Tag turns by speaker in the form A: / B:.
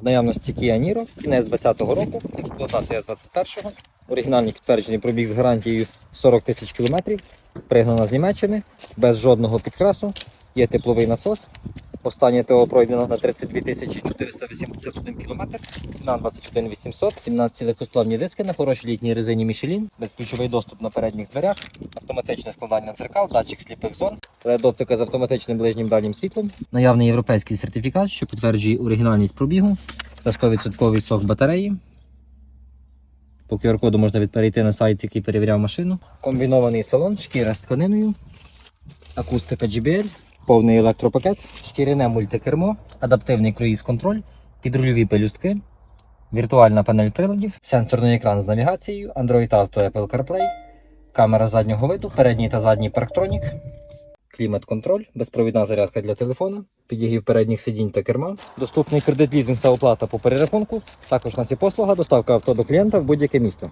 A: В наявності Kia Niro, кінець 20-го року, експлуатація з 21-го. Оригінальний підтверджений пробіг з гарантією 40 тисяч кілометрів. Пригнана з Німеччини, без жодного підкрасу. Є тепловий насос. Останнє ТО пройдено на 32 тисячі 481 кілометр. Ціна 21 800, 17 легкосплавні диски на хорошій літній резині Michelin, безключовий доступ на передніх дверях, автоматичне складання дзеркал, датчик сліпих зон, LED-оптика з автоматичним ближнім дальнім світлом, наявний європейський сертифікат, що підтверджує оригінальність пробігу, та 100% сок батареї. По QR-коду можна перейти на сайт, який перевіряв машину. Комбінований салон, шкіра з тканиною, акустика JBL, повний електропакет, шкіряне мультикермо, адаптивний круїз-контроль, підрульові пелюстки, віртуальна панель приладів, сенсорний екран з навігацією, Android Auto Apple CarPlay, камера заднього виду, передній та задній парктронік, клімат-контроль, безпровідна зарядка для телефона, підігрів передніх сидінь та керма, доступний кредит лізинг та оплата по перерахунку. Також у нас є послуга доставка авто до клієнта в будь-яке місто.